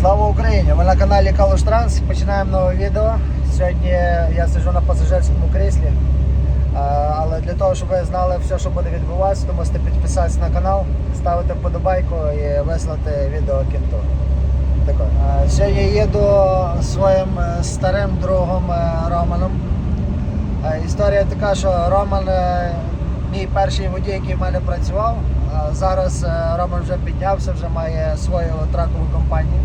Слава Україні! Ми на каналі Калуш Транс. Починаємо нове відео. Сьогодні я сиджу на пасажирському кріслі. Але для того, щоб ви знали все, що буде відбуватися, то можете підписатися на канал, ставити вподобайку і вислати відео кінту. Сьогодні їду зі своїм е, старим другом е, Романом. Історія така, що Роман е, мій перший водій, який в мене працював. Зараз Роман вже піднявся, вже має свою тракову компанію.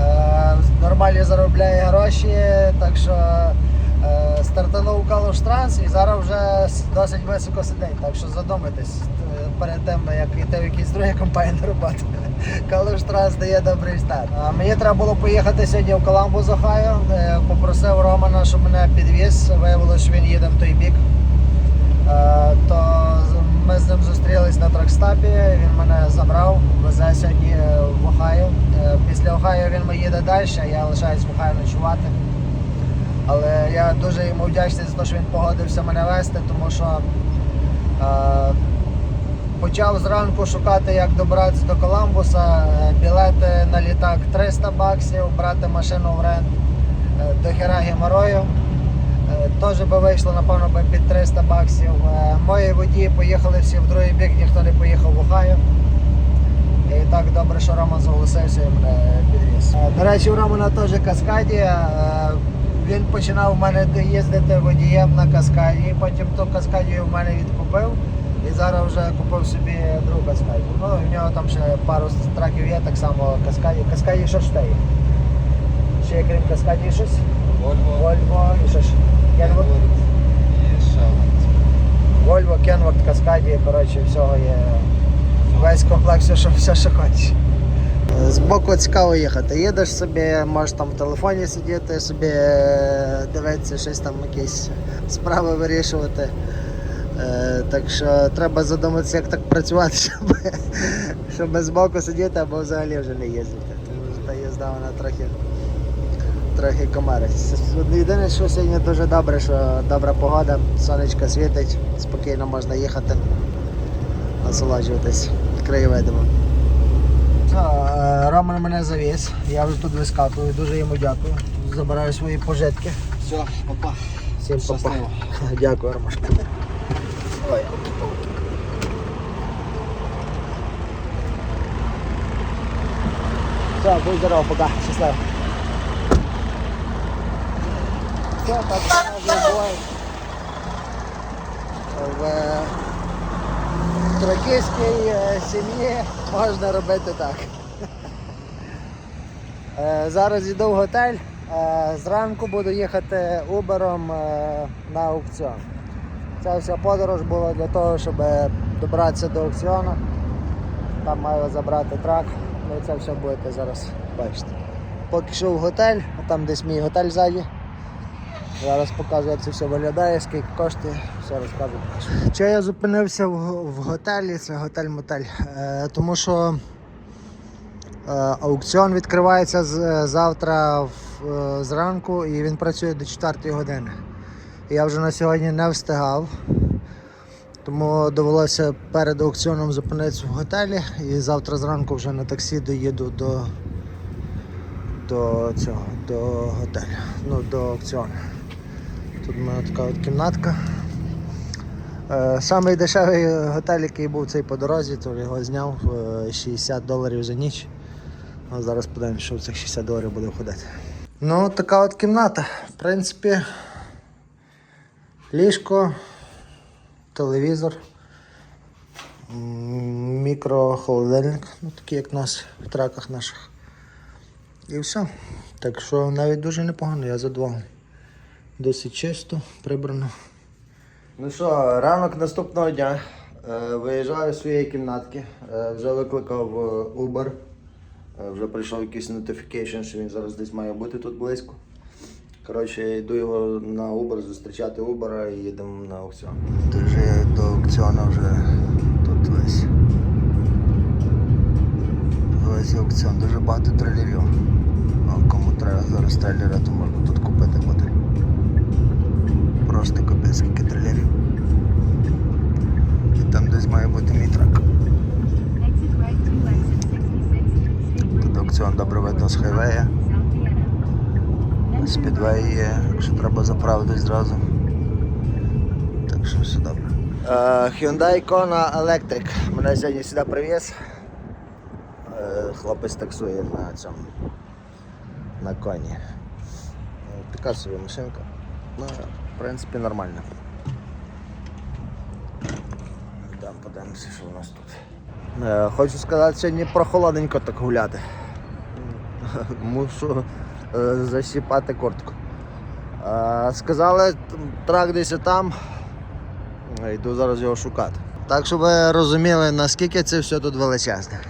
Е, Нормально заробляє гроші, так що е, стартанув Калуш Транс і зараз вже досить високо сидить. Так що задумайтесь е, перед тим, як йти в якісь другі компанії на роботу. Калуш Транс дає добрий старт. Мені треба було поїхати сьогодні в Коламбус, Ohio. Е, Попросив Романа, щоб мене підвіз. Виявилося, що він їде в той бік. То з- ми з ним зустрілись на тракстапі, він мене забрав, везе сьогодні е, в Охайо. Е, Після Охайо він їде далі, я лишаюсь в Охайо ночувати. Але я дуже йому вдячний за те, що він погодився мене вести, тому що е, почав зранку шукати, як добратися до Коламбуса, е, білети на літак 300 баксів, брати машину в рент е, до хера геморою. Е, Теж би вийшло, напевно, би під 300 баксів. Е, Мої водії поїхали всі в другий бік, ніхто не поїхав в Ohio. І так добре, що Роман зголосився і мене підвіз. Е, До речі, у Романа теж каскаді. Е, Він починав в мене їздити водієм на каскаді, потім ту каскадію в мене відкупив. І зараз вже купив собі другу каскадію. Ну, в нього там ще пару траків є, так само каскаді. Каскаді що ж є? Ще крім каскаді щось? Volvo, Вольво і що ж? І ще один. Вольво, Кенворд, Каскаді, коротше, всього є весь комплекс, все, що, все, що хочеш. Збоку цікаво їхати. Їдеш собі, можеш там в телефоні сидіти, собі е, дивитися, щось там якісь справи вирішувати. Е, Так що треба задуматися, як так працювати, щоб, щоб збоку сидіти або взагалі вже не їздити. Тому що та їзда вона трохи, трохи комарить. Єдине, що сьогодні дуже добре, що добра погода, сонечко світить, спокійно можна їхати, насолоджуватись краєвидами. Е, Роман мене завіз, я вже тут вискакую, дуже йому дякую. Забираю свої пожитки. Все, папа. Всім папа. Дякую, Ромашка. Ой. Все, будь здоров, пока. Щасливо. Все, так буває. В тракійській сім'ї можна робити так. Зараз йду в готель. Е, Зранку буду їхати Uberом е, на аукціон. Ця вся подорож була для того, щоб добратися до аукціону. Там маю забрати трак. Ну це все будете зараз бачити. Поки що в готель, а там десь мій готель ззаді. Зараз покажу, як це все виглядає, скільки коштує, все покажу. Чого я зупинився в, в готелі, це готель-мотель. Е, тому що Е, Аукціон відкривається з- завтра в- е, зранку і він працює до 4 години. Я вже на сьогодні не встигав, тому довелося перед аукціоном зупинитися в готелі і завтра зранку вже на таксі доїду до, до цього, до готелю, ну, до аукціону. Тут у мене така от кімнатка. Е, Самий дешевий готель, який був цей по дорозі, то його зняв е, 60 доларів за ніч. А зараз подивимося, що в цих 60 доларів буде входити. Ну, така от кімната. В принципі, ліжко, телевізор, мікрохолодильник, ну такий як у нас в траках наших. І все. Так що навіть дуже непогано, я задоволений. Досить чисто, прибрано. Ну що, ранок наступного дня. Е, Виїжджаю з своєї кімнатки. Е, Вже викликав е, Uber. Е, Вже прийшов якийсь notification, що він зараз десь має бути тут близько. Коротше, йду його на Uber, зустрічати Uber і їдемо на аукціон. Дуже до аукціону вже тут весь. Весь аукціон, дуже багато трейлерів. Кому треба зараз трейлера, то можна тут купити. Просто капець скільки трейлерів. І там десь має бути мій трак. Exit right to exit 66. Тут вон добре видно з хайвея. Спідвей є, якщо треба заправитись зразу. Так що все добре. Е, Hyundai Kona Electric. Мене сьогодні сюди привіз. Е, Хлопець таксує на цьому. На коні. Е, Така собі машинка. Ну, в принципі, нормальна. Йдемо подивимося, що у нас тут. Е, Хочу сказати, сьогодні прохолодненько так гуляти. Мушу е, защіпати куртку. Е, Сказали, трак десь там. Йду зараз його шукати. Так, щоб ви розуміли, наскільки це все тут величезне.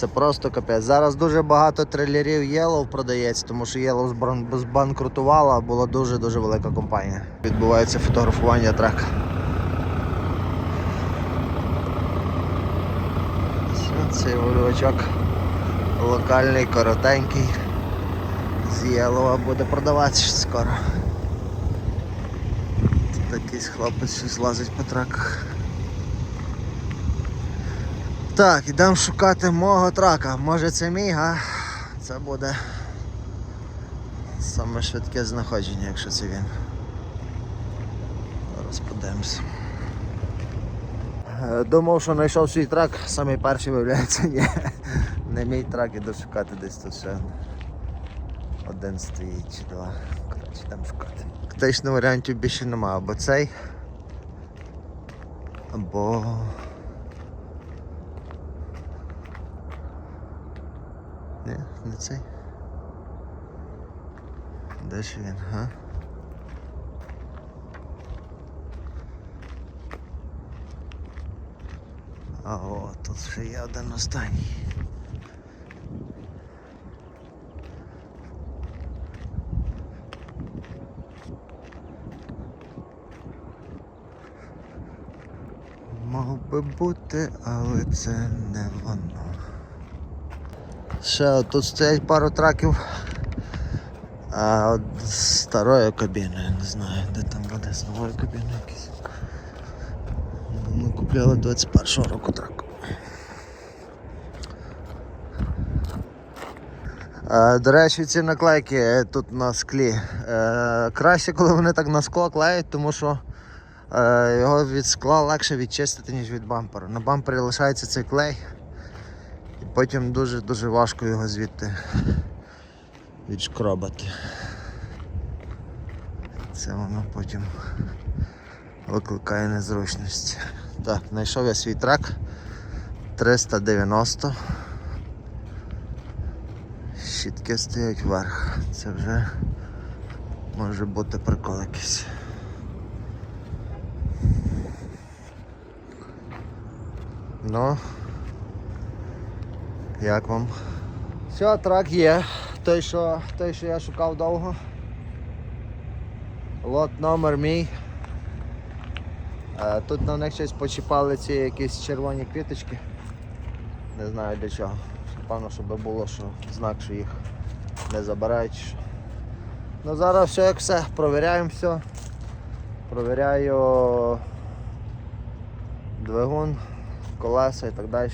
Це просто капець. Зараз дуже багато трейлерів Yellow продається, тому що Yellow збанкрутувала, була дуже-дуже велика компанія. Відбувається фотографування трака. Все, Цей вольвачок локальний, коротенький. З Yellow буде продаватися скоро. Тут якийсь хлопець щось лазить по траках. Так, ідемо шукати мого трака. Може це мій, а це буде саме швидке знаходження, якщо це він. Зараз. Е, Думав, що знайшов свій трак, самий перший виявляється, ні. Не мій трак, іду шукати десь тут ще. Один стоїть чи два. Коротше, йдемо шукати. Критичних варіантів більше немає, або цей. Або. Ні, не цей. Де ж він, га? А о, тут ще є один останній. Мав би бути, але це не воно. Ще тут стоять пару траків. А от з старою кабіною, не знаю, де там буде з новою кабіною якісь. Ми купляли 21-го року трак. До речі, ці наклейки тут на склі. Е, Краще, коли вони так на скло клеють, тому що е, його від скла легше відчистити, ніж від бампера. На бампері лишається цей клей, потім дуже-дуже важко його звідти відшкробати. Це воно потім викликає незручності. Так, знайшов я свій трак 390. Щітки стоять вверх. Це вже може бути прикол якийсь. Ну, як вам? Все, трак є. Той, що, той, що я шукав довго. Лот номер мій. Е, Тут на них щось почіпали ці якісь червоні квіточки. Не знаю для чого. Певно, щоб було що знак, що їх не забирають. Ну зараз все як все, провіряємо все. Провіряю двигун, колеса і так далі.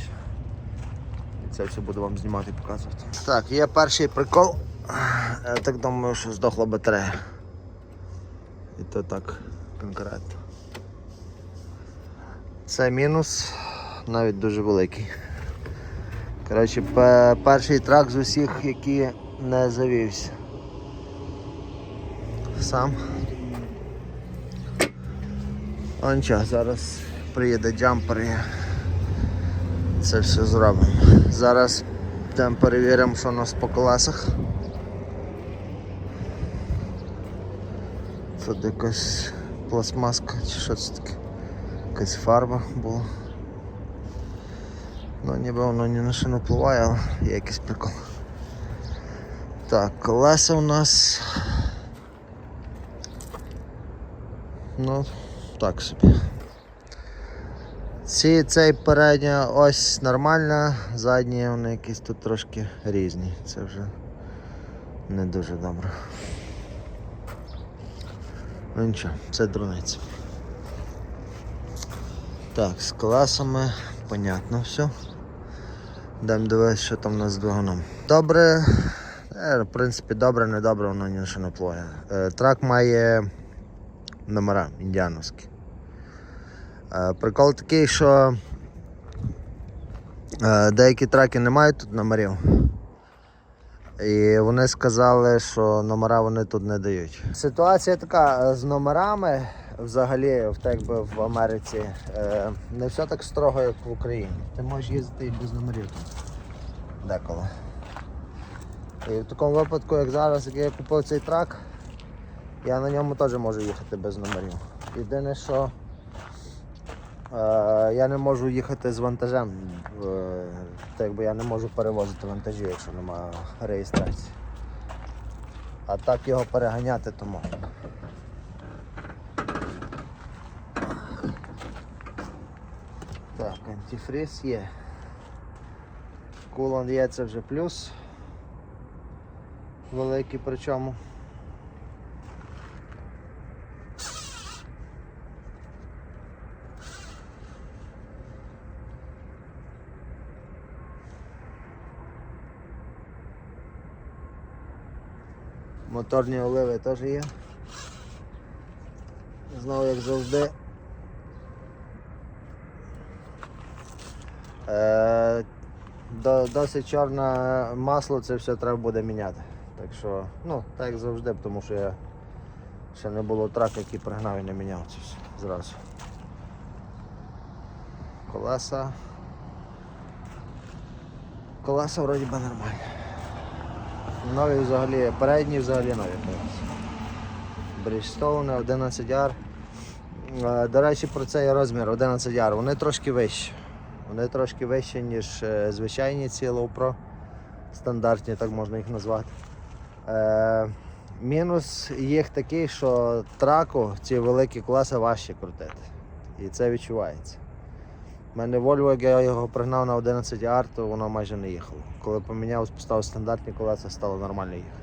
Це все буду вам знімати і показувати. Так, є перший прикол. Я так думаю, що здохла батарея. І то так конкретно. Це мінус, навіть дуже великий. Коротше, перший трак з усіх, який не завівся. Сам. А нічого, зараз приїде джампер і це все зробимо. Зараз йдемо перевіримо, що у нас по колесах. Тут якась пластмаска чи що це таке. Якась фарба була. Ну ніби воно ні на що не впливає, але є якийсь прикол. Так, колеса у нас. Ну, так собі. Ці, цей передня ось нормальна, задні вони якісь тут трошки різні. Це вже не дуже добре. Ну нічого, це дурниця. Так, з колесами, понятно все. Йдемо дивитися, що там у нас з двигуном. Добре, е, в принципі, добре, не добре, воно ні на що не. Е, Трак має номера індіановські. Е, Прикол такий, що е, деякі траки не мають тут номерів. І вони сказали, що номера вони тут не дають. Ситуація така е, з номерами взагалі, так би в Америці, не все так строго, як в Україні. Ти можеш їздити і без номерів тут. Деколи. І в такому випадку, як зараз, як я купив цей трак, я на ньому теж можу їхати без номерів. Єдине, що я не можу їхати з вантажем, е, так якби я не можу перевозити вантажі, якщо немає реєстрації. А так його переганяти то. Так, антифриз є. Кулон є це вже плюс. Великий причому. Моторні оливи теж є. Знову як завжди. Е, досить чорне масло, це все треба буде міняти. Так що, ну, так як завжди, тому що я ще не було трака, який пригнав і не міняв це все зразу. Колеса. Колеса вроді би нормальні. Нові взагалі, передні взагалі нові колеса. Бріджстоуни 11 r До речі, про цей розмір 11 r Вони трошки вищі. Вони трошки вищі, ніж е, звичайні ці Pro. Стандартні, так можна їх назвати. Е, мінус їх такий, що траку ці великі колеса важче крутити. І це відчувається. У мене Volvo, як я його пригнав на 11 r то воно майже не їхало. Коли поміняв, поставив стандартні колеса, стало нормально їхати.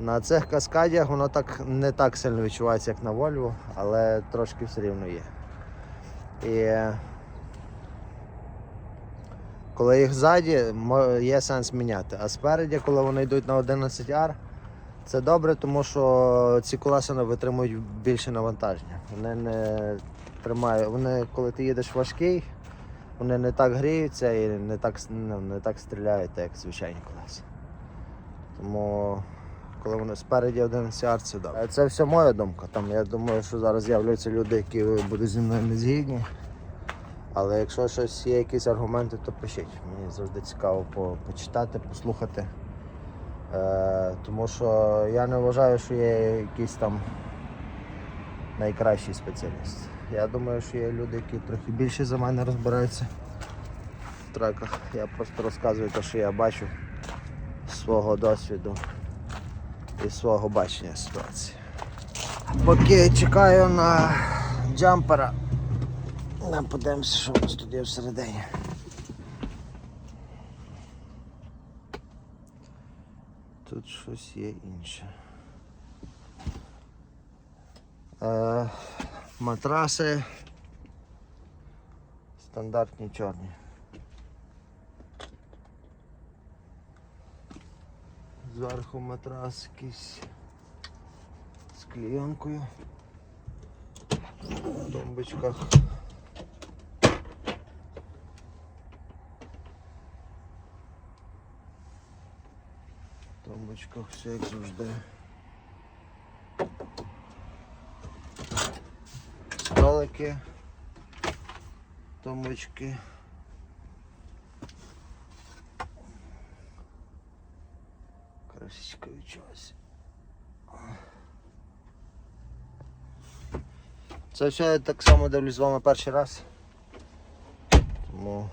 На цих каскадіях воно так не так сильно відчувається, як на Volvo, але трошки все рівно є. І коли їх ззаді, є сенс міняти. А спереді, коли вони йдуть на 11 r це добре, тому що ці колеса витримують більше навантаження. Вони не тримають, вони, коли ти їдеш важкий, вони не так гріються і не так, ну, не так стріляють, як звичайні колеса. Тому коли вони спереді 11 r це добре. Це все моя думка. Там, я думаю, що зараз з'являються люди, які будуть зі мною не згідні. Але якщо щось є якісь аргументи, то пишіть. Мені завжди цікаво по- почитати, послухати. Е, тому що я не вважаю, що є якийсь там найкращий спеціаліст. Я думаю, що є люди, які трохи більше за мене розбираються в треках. Я просто розказую те, що я бачу з свого досвіду і свого бачення ситуації. Поки чекаю на джампера. Нам подивимося, що у нас тут є всередині. Тут щось є інше. Е, матраси стандартні чорні. Зверху матрас якийсь з клійонкою. В тумбочках. В тумбочках все як завжди. Столики, тумбочки. Красичка відчулася. Це все я так само дивлюсь з вами перший раз. Тому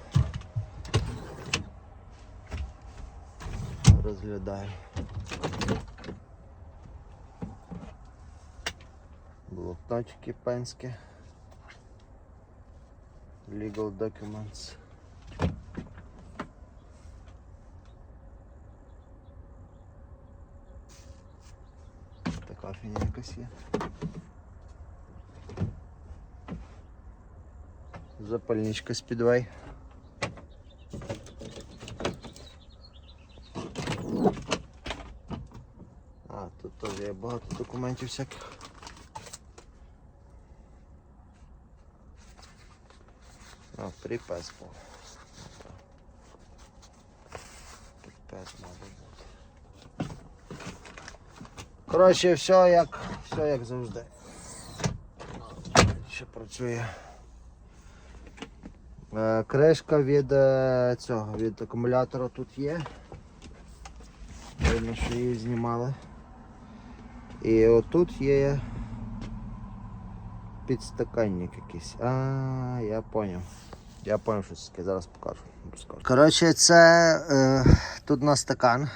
розглядаю. Блокнотики пенські. legal documents. Такая фіня якась є. Запальничка спидвай. А, тут теж є багато документів всяких. А, припес був. Припес має бути. Коротше, все як, все як завжди. Ще працює. Е, Кришка від е, цього, від акумулятора тут є. Видно, що її знімали. І отут є підстаканник якийсь. А, я поняв. Я поняв, що це таке, зараз покажу. Коротше, це е, тут на стакан,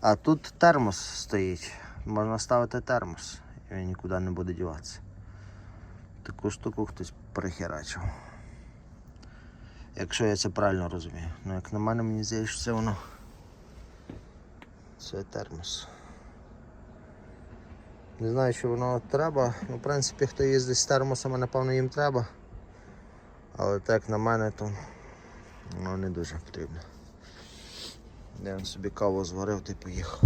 а тут термос стоїть. Можна ставити термос, і він нікуди не буде діватися. Таку штуку хтось прихерачив. Якщо я це правильно розумію. Ну як на мене, мені здається, що це воно. Це термос. Не знаю, чи воно треба. Ну, в принципі, хто їздить з термосами, напевно, їм треба. Але так на мене, то воно не дуже потрібно. Я собі каву зварив та й поїхав.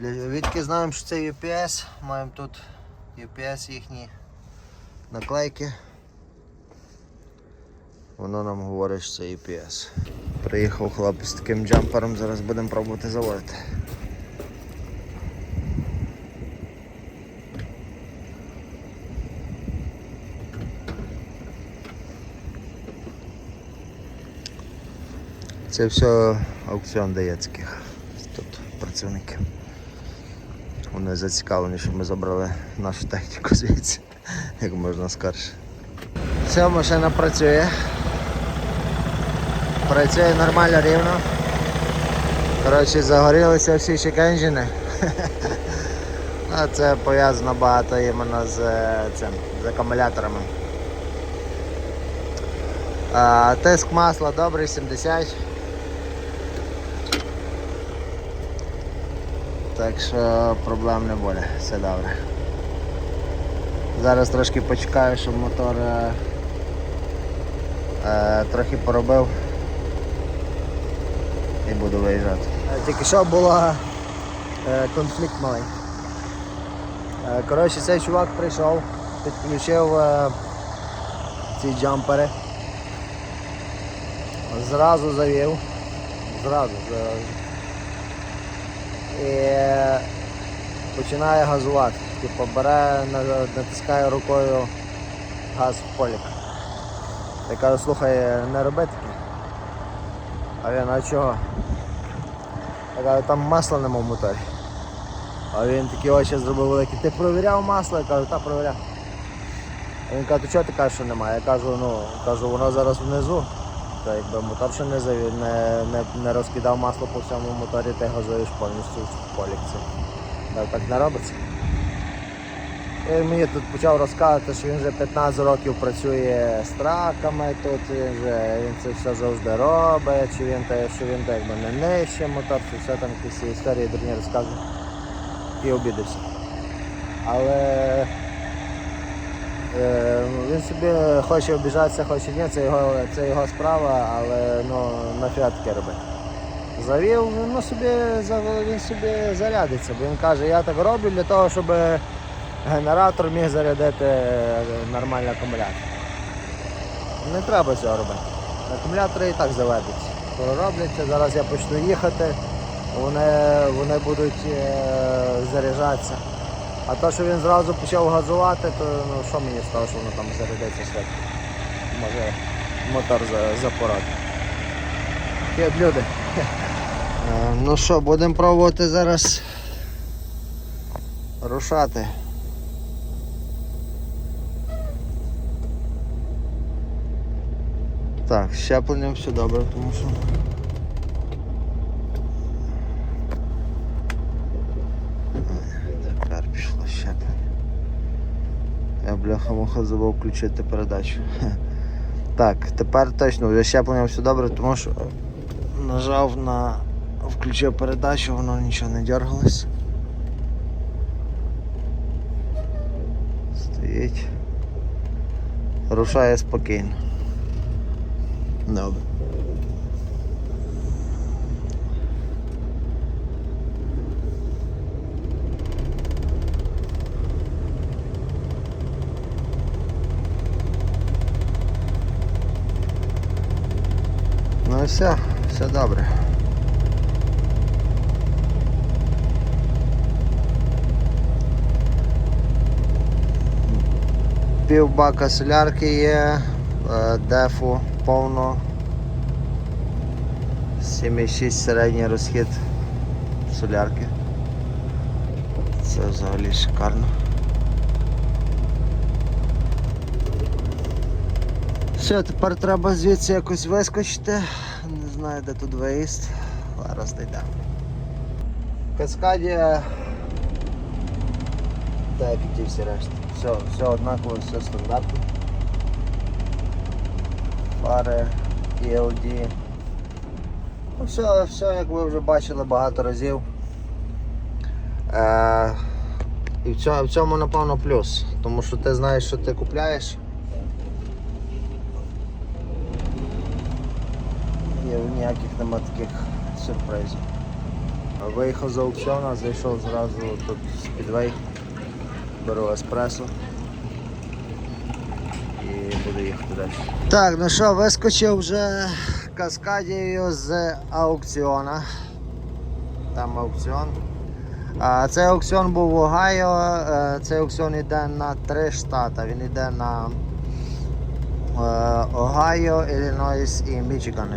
Відки знаємо, що це UPS, маємо тут UPS їхні наклейки. Воно нам говорить, що це UPS. Приїхав хлопець з таким джампером, зараз будемо пробувати заводити. Це все аукціон даєцьких. Тут працівники. Вони зацікавлені, щоб ми забрали нашу техніку звідси, як можна скорше. Все, машина працює. Працює нормально рівно. Коротше, загорілися всі чекенджини. А це пов'язано багато іменно з е, цим, з акумуляторами. А, тиск масла добрий, 70. Так що проблем не буде, все добре. Зараз трошки почекаю, щоб мотор е, е, трохи поробив і буду виїжджати. Тільки що була е, конфлікт малий. Е, коротше, цей чувак прийшов, підключив е, ці джампери. Зразу завів. Зразу. зразу. І починає газувати. Типу бере, натискає рукою газ в полік. Я кажу, слухай, не роби таке. А він, а чого? Я кажу, там масла нема в моторі. А він такі очі зробив великі. Ти провіряв масло? Я кажу, так провіряв. А він каже, то чого ти кажеш, що немає? Я кажу, ну, кажу, воно зараз внизу. Та якби мотор ще не, завів, не, не, не розкидав масло по всьому моторі, ти газуєш повністю в полікці. Так, так не робиться. І мені тут почав розказувати, що він вже 15 років працює з траками тут, він, вже, він це все завжди робить, чи він, що він так якби не нижче мотор, чи все там якісь історії дурні розказує. І обідався. Але Він собі хоче обіжатися, хоче ні, це його, це його справа, але ну, нафіга таке робити. Завів, ну, собі, він собі зарядиться, бо він каже, я так роблю для того, щоб генератор міг зарядити е, нормальний акумулятор. Не треба цього робити. Акумулятори і так заведуться. Робляться, зараз я почну їхати, вони, вони будуть е, заряджатися. А то, що він зразу почав газувати, то ну, що мені того, що воно там зарядиться швидко. Може мотор за, запорати. Такі люди. Е, Ну що, будемо пробувати зараз рушати. Так, з щепленням все добре, тому що. Тепер пішло щеплення. Я бляха-муха забув включити передачу. Так, тепер точно вже щеплення все добре, тому що нажав на включив передачу, воно нічого не дергалось. Стоїть. Рушає спокійно. Добре. Ну все, все добре. Пів бака солярки є, е, дефу повно. 7,6 середній розхід солярки. Це взагалі шикарно. Все, тепер треба звідси якось вискочити. Знаю, де тут виїзд. Зараз дійдемо. Каскадія. І ті всі решта. Все, все однаково, все стандартно. Фари, ELD. Ну, все, все, як ви вже бачили багато разів. Е, і в цьому, в цьому, напевно, плюс. Тому що ти знаєш, що ти купляєш. Ніяких нема таких сюрпризів. Виїхав з аукціону, зайшов зразу тут спідвей, беру еспресо і буду їхати далі. Так, ну що, вискочив вже каскадією з аукціона. Там аукціон. Цей аукціон був в Огайо. Е, Цей аукціон йде на три штати. Він йде на е, Огайо, Іллінойс і Мічиган.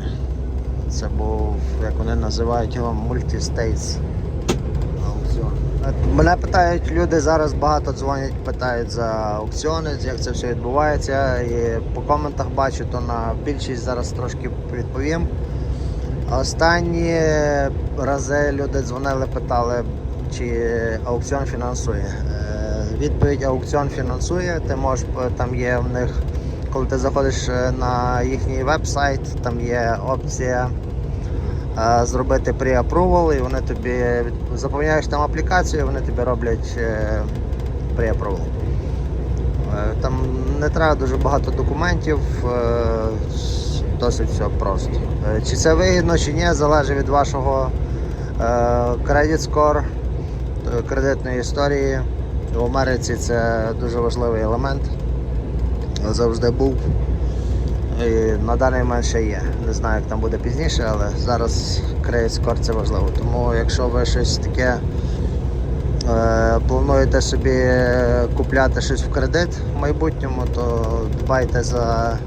Це був, як вони називають його. Е, Мене питають люди зараз багато дзвонять, питають за аукціони, як це все відбувається. І по коментах бачу, то на більшість зараз трошки відповім. Останні рази люди дзвонили, питали, чи аукціон фінансує. Е, Відповідь аукціон фінансує. Ти можеш е, там є в них, коли ти заходиш е, на їхній веб-сайт, там є опція е, зробити pre-approval і вони тобі заповняєш там аплікацію, вони тобі роблять е, pre-approval. Там не треба дуже багато документів, досить все просто. Чи це вигідно, чи ні, залежить від вашого credit score, кредитної історії. В Америці це дуже важливий елемент. Завжди був. І на даний момент ще є. Не знаю, як там буде пізніше, але зараз score це важливо. Тому якщо ви щось таке Е, плануєте собі купляти щось в кредит в майбутньому, то дбайте за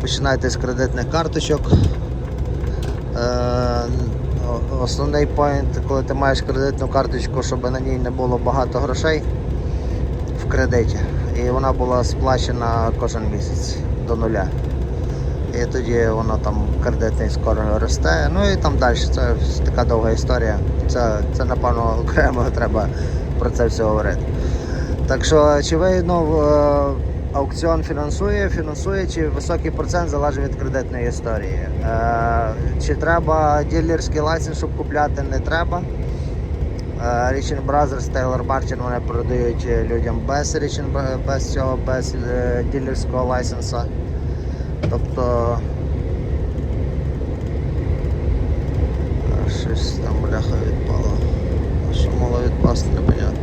починайте з кредитних карточок. Е, Основний поінт, коли ти маєш кредитну карточку, щоб на ній не було багато грошей в кредиті. І вона була сплачена кожен місяць до нуля. І тоді воно там кредитний скоро росте. Ну і там далі. Це така довга історія. Це, це напевно окремо треба про це все говорити. Так що, чи вигідно е, аукціон фінансує, фінансує, чи високий процент залежить від кредитної історії. Е, чи треба ділерський лайсенс, щоб купляти, не треба. Е, Rich Brothers, Taylor Martin вони продають людям без Rich без цього, без е, ділерського лайсенса. Тобто щось там бляха відпало. Що могло відпасти, непонятно.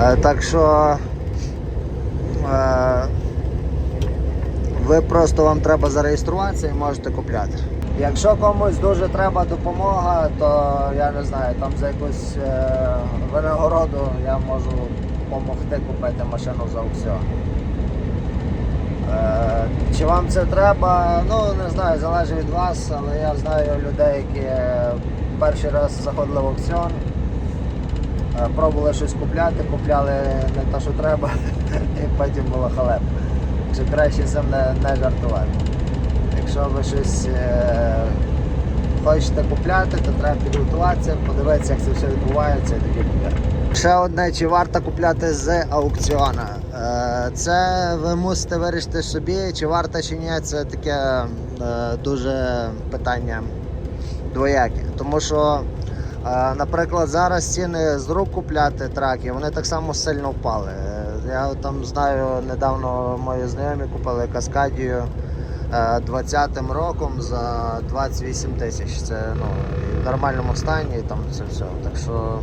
Е, так що е, ви просто вам треба зареєструватися і можете купляти. Якщо комусь дуже треба допомога, то я не знаю, там за якусь е, винагороду я можу допомогти купити машину за аукціон. Е, Чи вам це треба? Ну не знаю, залежить від вас, але я знаю людей, які е, перший раз заходили в аукціон, е, пробували щось купляти, купляли не те, що треба, і потім було халеп. Чи краще цим не, не жартувати. Якщо ви щось е, хочете купляти, то треба підготуватися, подивитися, як це все відбувається і тоді купляти. Ще одне, чи варто купляти з аукціона. Е, Це ви мусите вирішити собі, чи варто чи ні, це таке е, дуже питання двояке. Тому що, наприклад, зараз ціни з рук купляти траки, вони так само сильно впали. Я там знаю, недавно мої знайомі купили каскадію 20-м роком за 28 тисяч. Це ну, в нормальному стані, там це все. Так що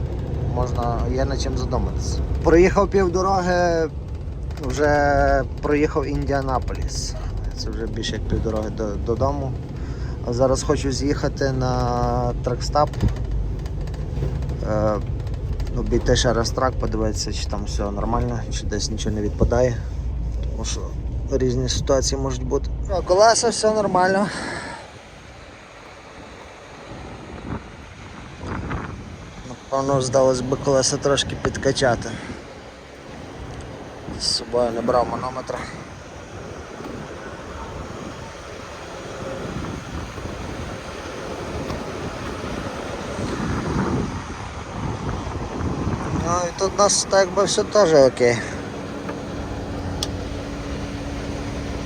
можна є над чим задуматися. Проїхав півдороги, вже проїхав Індіанаполіс. Це вже більше як півдороги до, додому. Зараз хочу з'їхати на тракстап. Е, обійти ще раз трак, подивитися, чи там все нормально, чи десь нічого не відпадає. Тому що різні ситуації можуть бути. Колеса все нормально. Напевно, здалося би колеса трошки підкачати. З собою не брав манометра. Ну і тут у нас так би все теж окей.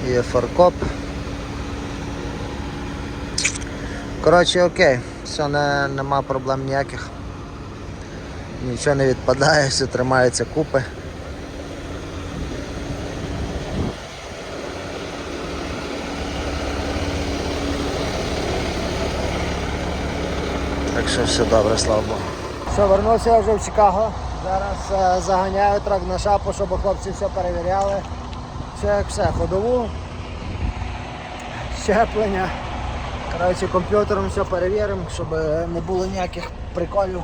Є фаркоп. Коротше, окей, все, не, нема проблем ніяких. Нічого не відпадає, все тримаються купи. Так що все добре, слава Богу. Все, вернувся вже в Чикаго. Зараз е, заганяю трак на шапу, щоб хлопці все перевіряли. Все як все, ходову, щеплення. Коротше, комп'ютером все перевіримо, щоб не було ніяких приколів.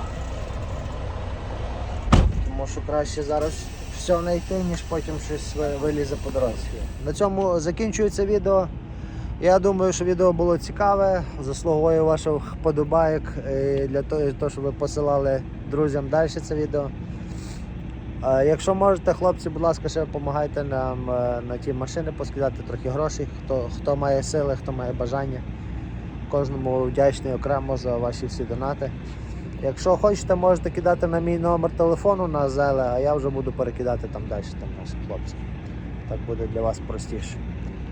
Тому що краще зараз все знайти, ніж потім щось вилізе по дорозі. На цьому закінчується відео. Я думаю, що відео було цікаве, заслуговує ваших подобайок е, для того, щоб ви посилали друзям далі це відео. Е, Якщо можете, хлопці, будь ласка, ще допомагайте нам е, на ті машини поскидати трохи грошей, хто, хто має сили, хто має бажання. Кожному вдячний окремо за ваші всі донати. Якщо хочете, можете кидати на мій номер телефону на Зеле, а я вже буду перекидати там далі там нашим хлопцям. Так буде для вас простіше.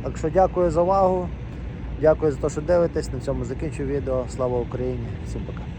Так що дякую за увагу. Дякую за те, що дивитесь. На цьому закінчу відео. Слава Україні! Всім пока.